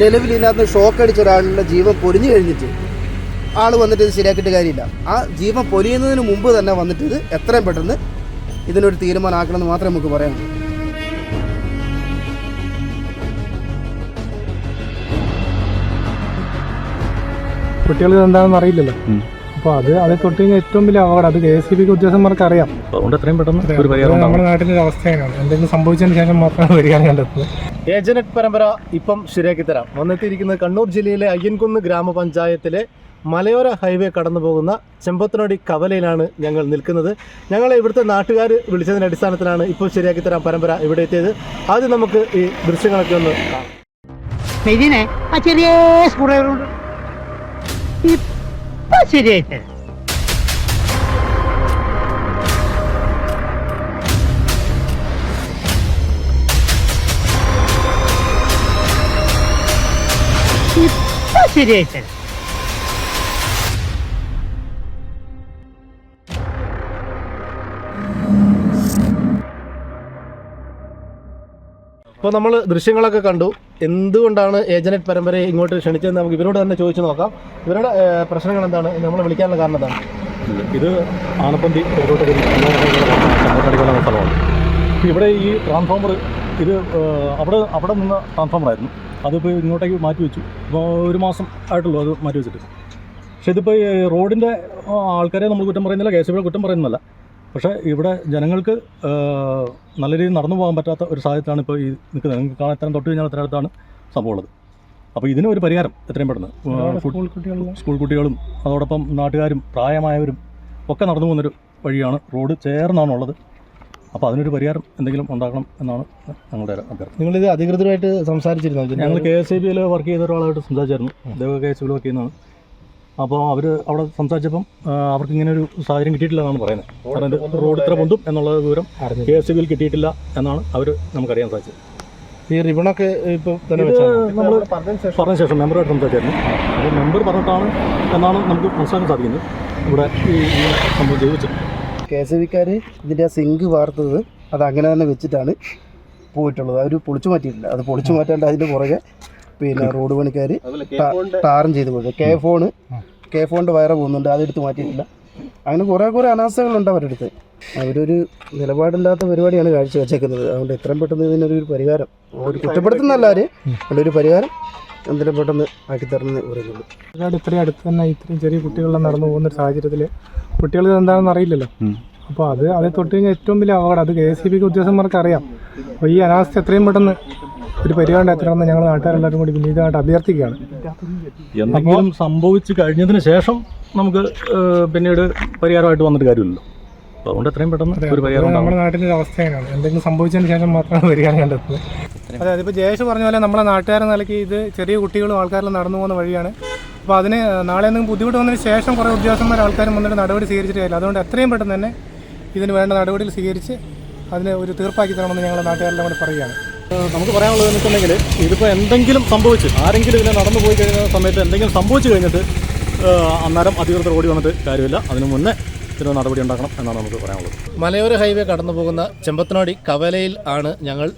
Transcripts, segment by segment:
നിലവിൽ ഇതിനകത്ത് ഷോക്ക് അടിച്ച ഒരാളുടെ ജീവൻ പൊരിഞ്ഞു കഴിഞ്ഞിട്ട് ആൾ വന്നിട്ട് ഇത് ശരിയാക്കിയിട്ട് കാര്യമില്ല. ആ ജീവൻ പൊലിയുന്നതിന് മുമ്പ് തന്നെ വന്നിട്ട് ഇത് എത്രയും പെട്ടെന്ന് ഇതിനൊരു തീരുമാനമാക്കണമെന്ന് മാത്രമേ നമുക്ക് പറയാനുള്ളൂ കുട്ടികൾക്ക് എന്താണെന്ന് അറിയില്ലല്ലോ. അപ്പോൾ അത് അത് തൊട്ട് കഴിഞ്ഞാൽ ഏറ്റവും വലിയ അപകടം. അത് കെ എസ് ബിക്ക് ഉദ്യോഗസ്ഥന്മാർക്ക് അറിയാം അതുകൊണ്ട് എത്രയും പെട്ടെന്ന് ഒരു പരിഹാരം നമ്മുടെ. നാട്ടിലെ ഒരു അവസ്ഥ എന്തെങ്കിലും സംഭവിച്ചതിന് ശേഷം മാത്രമാണ് പരിഹാരം കണ്ടെത്തുന്നത്. ഏജനറ്റ് പരമ്പര ഇപ്പം ശരിയാക്കി തരാം. വന്നെത്തിയിരിക്കുന്നത് കണ്ണൂർ ജില്ലയിലെ അയ്യൻകുന്ന് ഗ്രാമപഞ്ചായത്തിലെ മലയോര ഹൈവേ കടന്നു പോകുന്ന ചെമ്പത്തനോടി കവലയിലാണ് ഞങ്ങൾ നിൽക്കുന്നത്. ഞങ്ങൾ ഇവിടുത്തെ നാട്ടുകാർ വിളിച്ചതിന്റെ അടിസ്ഥാനത്തിലാണ് ഇപ്പോൾ ശരിയാക്കി തരാം പരമ്പര ഇവിടെ എത്തിയത്. ആദ്യം നമുക്ക് ഈ ദൃശ്യങ്ങളൊക്കെ ഒന്ന് കാണാം. ആ ചെറിയ സ്ക്രൂഡ്രൈവറുണ്ട് ഇപ്പൊ ശരിയായിട്ട് ഇപ്പോൾ നമ്മൾ ദൃശ്യങ്ങളൊക്കെ കണ്ടു. എന്തുകൊണ്ടാണ് ഏജനറ്റ് പരമ്പരയെ ഇങ്ങോട്ട് ക്ഷണിച്ചതെന്ന് നമുക്ക് ഇവരോട് തന്നെ ചോദിച്ചു നോക്കാം. ഇവരുടെ പ്രശ്നങ്ങൾ എന്താണ്? നമ്മൾ വിളിക്കാനുള്ള കാരണം എന്താണ്? ഇത് ആനപ്പന്തി പെരുകോട്ടകരി ചമ്മത്തടിക്കുന്ന സ്ഥലമാണ്. ഇവിടെ ഈ ട്രാൻസ്ഫോമർ ഇത് അവിടെ അവിടെ നിന്ന ട്രാൻസ്ഫോമറായിരുന്നു അതിപ്പോൾ ഇങ്ങോട്ടേക്ക് മാറ്റി വെച്ചു. ഇപ്പോൾ ഒരു മാസം ആയിട്ടുള്ളൂ അത് മാറ്റി വെച്ചിട്ട്. പക്ഷേ ഇതിപ്പോൾ റോഡിന്റെ ആൾക്കാരെ നമ്മൾ കുറ്റം പറയുന്നില്ല കെ എസ് കുറ്റം പറയുന്നില്ല പക്ഷേ ഇവിടെ ജനങ്ങൾക്ക് നല്ല രീതിയിൽ നടന്നു പോകാൻ പറ്റാത്ത ഒരു സാഹചര്യത്തിലാണ് ഇപ്പോൾ ഈ നിൽക്കുന്നത്. നിങ്ങൾക്ക് കാണാൻ എത്രയും തൊട്ട് കഴിഞ്ഞാൽ ഇത്രയടുത്താണ് സംഭവം ഉള്ളത്. അപ്പോൾ ഇതിന് ഒരു പരിഹാരം എത്രയും പെട്ടെന്ന്. സ്കൂൾ കുട്ടികളും അതോടൊപ്പം നാട്ടുകാരും പ്രായമായവരും ഒക്കെ നടന്നു പോകുന്നൊരു വഴിയാണ് റോഡ് ചേർന്നാണുള്ളത്. അപ്പോൾ അതിനൊരു പരിഹാരം എന്തെങ്കിലും ഉണ്ടാക്കണം എന്നാണ് ഞങ്ങളുടെ അഭ്യർത്ഥന. നിങ്ങളിത് അധികൃതരുമായിട്ട് സംസാരിച്ചിരുന്നു? ഞങ്ങൾ കെ എസ് സി ബിയിൽ വർക്ക് ചെയ്ത ഒരാളായിട്ട് സംസാരിച്ചായിരുന്നു. ദേവ കെ എസ് ബിയിൽ വർക്ക് ചെയ്യുന്നതാണ്. അപ്പോൾ അവർ അവിടെ സംസാരിച്ചപ്പം അവർക്ക് ഇങ്ങനെ ഒരു സാഹചര്യം കിട്ടിയിട്ടില്ല എന്നാണ് പറയുന്നത്. കാരണം റോഡ് ഇത്ര പൊന്തും എന്നുള്ള വിവരം കെ എസ് ബിയിൽ കിട്ടിയിട്ടില്ല എന്നാണ് അവർ നമുക്കറിയാൻ സാധിച്ചത്. ഈ റിബണൊക്കെ ഇപ്പോൾ തന്നെ നമ്മൾ പറഞ്ഞ ശേഷം. മെമ്പറുമായിട്ട് സംസാരിച്ചായിരുന്നു. അപ്പോൾ മെമ്പർ പറഞ്ഞിട്ടാണ് എന്നാണ് നമുക്ക് മനസ്സിലാക്കാൻ സാധിക്കുന്നത്. ഇവിടെ ഈ സംഭവം ജീവിച്ചത് വെച്ചത്. കെ എസ് ബിക്കാർ ഇതിന്റെ ആ സിങ്ക് വാർത്തത് അത് അങ്ങനെ തന്നെ വെച്ചിട്ടാണ് പോയിട്ടുള്ളത്. അവർ പൊളിച്ചു മാറ്റിയിട്ടില്ല. അത് പൊളിച്ചു മാറ്റാണ്ട് അതിന്റെ പുറകെ പിന്നെ റോഡ് പണിക്കാർ ടാറും ചെയ്ത് പോയത് കെ ഫോണ് കെ ഫോണിന്റെ വയറ് പോകുന്നുണ്ട്. അതെടുത്ത് മാറ്റിയിട്ടില്ല. അങ്ങനെ കുറേ കുറേ അനാസ്ഥകളുണ്ട് അവരുടെ അടുത്ത്. അവരൊരു നിലപാടില്ലാത്ത പരിപാടിയാണ് കാഴ്ച വെച്ചേക്കുന്നത് അതുകൊണ്ട് എത്രയും പെട്ടെന്ന് ഇതിനൊരു പരിഹാരം. ഒരു കുറ്റപ്പെടുത്തുന്നല്ല ആര് അതിന്റെ ഒരു പരിഹാരം എന്തിനും പെട്ടെന്ന് ആക്കി തരണമെന്ന് പറയുന്നുള്ളൂ. ഇത്രയും അടുത്ത് തന്നെ ഇത്രയും ചെറിയ കുട്ടികളെല്ലാം നടന്നു പോകുന്ന ഒരു സാഹചര്യത്തിൽ കുട്ടികൾക്ക് എന്താണെന്ന് അറിയില്ലല്ലോ. അപ്പോൾ അത് അത് തൊട്ട് കഴിഞ്ഞാൽ ഏറ്റവും വലിയ അപകടം. അത് കെ എസ് സി ബിക്ക് ഉദ്യോഗസ്ഥന്മാർക്ക് അറിയാം അപ്പോൾ ഈ അനാസ്ഥ എത്രയും പെട്ടെന്ന് ഒരു പരിഹാരം എത്തണമെന്ന് ഞങ്ങൾ നാട്ടുകാരെല്ലാവരും കൂടി വിനീതമായിട്ട് അഭ്യർത്ഥിക്കുകയാണ്. എന്തെങ്കിലും സംഭവിച്ചു കഴിഞ്ഞതിന് ശേഷം നമുക്ക് പിന്നീട് പരിഹാരമായിട്ട് വന്നിട്ട് കാര്യമില്ലല്ലോ. അതുകൊണ്ട് എത്രയും പെട്ടെന്ന് ഒരു പരിഹാരം നമ്മുടെ നാട്ടിന്റെ ഒരു അവസ്ഥ എന്തെങ്കിലും സംഭവിച്ചതിന് ശേഷം മാത്രമാണ് പരിഹാരം കണ്ടെത്തുന്നത്. അതെ അതിപ്പോൾ ജയേഷ് പറഞ്ഞ പോലെ നമ്മളെ നാട്ടുകാരെ നിലയ്ക്ക് ഇത് ചെറിയ കുട്ടികളും ആൾക്കാരെല്ലാം നടന്നു പോകുന്ന വഴിയാണ്. അപ്പോൾ അതിന് നാളെ എന്തെങ്കിലും ബുദ്ധിമുട്ട് വന്നതിന് ശേഷം കുറേ ഉദ്യോഗസ്ഥന്മാർ ആൾക്കാരും വന്നിട്ട് നടപടി സ്വീകരിച്ചിട്ടില്ല അതുകൊണ്ട് എത്രയും പെട്ടെന്ന് തന്നെ ഇതിന് വേണ്ട നടപടികൾ സ്വീകരിച്ച് അതിന് ഒരു തീർപ്പാക്കി തരണമെന്ന് ഞങ്ങൾ നാട്ടുകാരെല്ലാം കൂടി പറയുകയാണ്. നമുക്ക് പറയാനുള്ളത് വെച്ചിട്ടുണ്ടെങ്കിൽ ഇതിപ്പോൾ എന്തെങ്കിലും സംഭവിച്ച് ആരെങ്കിലും ഇതിനെ നടന്നു പോയി കഴിഞ്ഞ സമയത്ത് എന്തെങ്കിലും സംഭവിച്ചു കഴിഞ്ഞിട്ട് അന്നേരം അധികൃതർ ഓടി വന്നിട്ട് കാര്യമില്ല. അതിനു മുന്നേ ഇതിന് നടപടി ഉണ്ടാക്കണം എന്നാണ് നമുക്ക് പറയാനുള്ളത്. മലയോര ഹൈവേ കടന്നു പോകുന്ന ചെമ്പത്തനാടി കവലയിൽ ആണ് ഞങ്ങൾ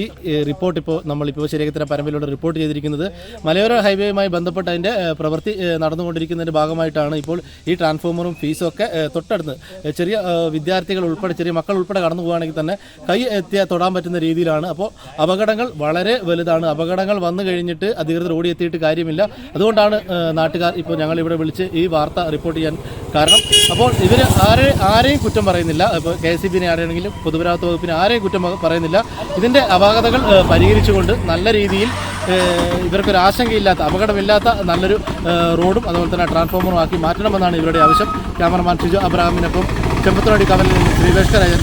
ഈ റിപ്പോർട്ട് ഇപ്പോൾ നമ്മളിപ്പോൾ ശരീരത്തിന് പരമ്പരയിലൂടെ റിപ്പോർട്ട് ചെയ്തിരിക്കുന്നത്. മലയോര ഹൈവേയുമായി ബന്ധപ്പെട്ട് അതിന്റെ പ്രവൃത്തി നടന്നുകൊണ്ടിരിക്കുന്നതിന്റെ ഭാഗമായിട്ടാണ് ഇപ്പോൾ ഈ ട്രാൻസ്ഫോമറും ഫീസും ഒക്കെ തൊട്ടടുത്ത് ചെറിയ വിദ്യാർത്ഥികൾ ഉൾപ്പെടെ ചെറിയ മക്കൾ ഉൾപ്പെടെ കടന്നു പോകുകയാണെങ്കിൽ തന്നെ കൈ എത്തിയ തൊടാൻ പറ്റുന്ന രീതിയിലാണ്. അപ്പോൾ അപകടങ്ങൾ വളരെ വലുതാണ്. അപകടങ്ങൾ വന്നു കഴിഞ്ഞിട്ട് അധികൃതർ ഓടിയെത്തിയിട്ട് കാര്യമില്ല. അതുകൊണ്ടാണ് നാട്ടുകാർ ഇപ്പോൾ ഞങ്ങൾ ഇവിടെ വിളിച്ച് ഈ വാർത്ത റിപ്പോർട്ട് ചെയ്യാൻ കാരണം. അപ്പോൾ ഇവർ ആരെ ആരെയും കുറ്റം പറയുന്നില്ല. ഇപ്പോൾ കെ എസ് സി ബിനെ ആരെയാണെങ്കിലും പൊതുമരാമത്ത് വകുപ്പിനെ ആരെയും കുറ്റം പറയുന്നില്ല. ഇതിന്റെ അപാകതകൾ പരിഹരിച്ചുകൊണ്ട് നല്ല രീതിയിൽ ഇവർക്കൊരു ആശങ്കയില്ലാത്ത അപകടമില്ലാത്ത നല്ലൊരു റോഡും അതുപോലെ തന്നെ ട്രാൻസ്ഫോമറും ആക്കി മാറ്റണമെന്നാണ് ഇവരുടെ ആവശ്യം. ക്യാമറമാൻ ഷിജു അബ്രഹാമിനൊപ്പം ചെമ്പത്തനാടി കവലിൽ നിന്ന് Sreeveshkar Iyer.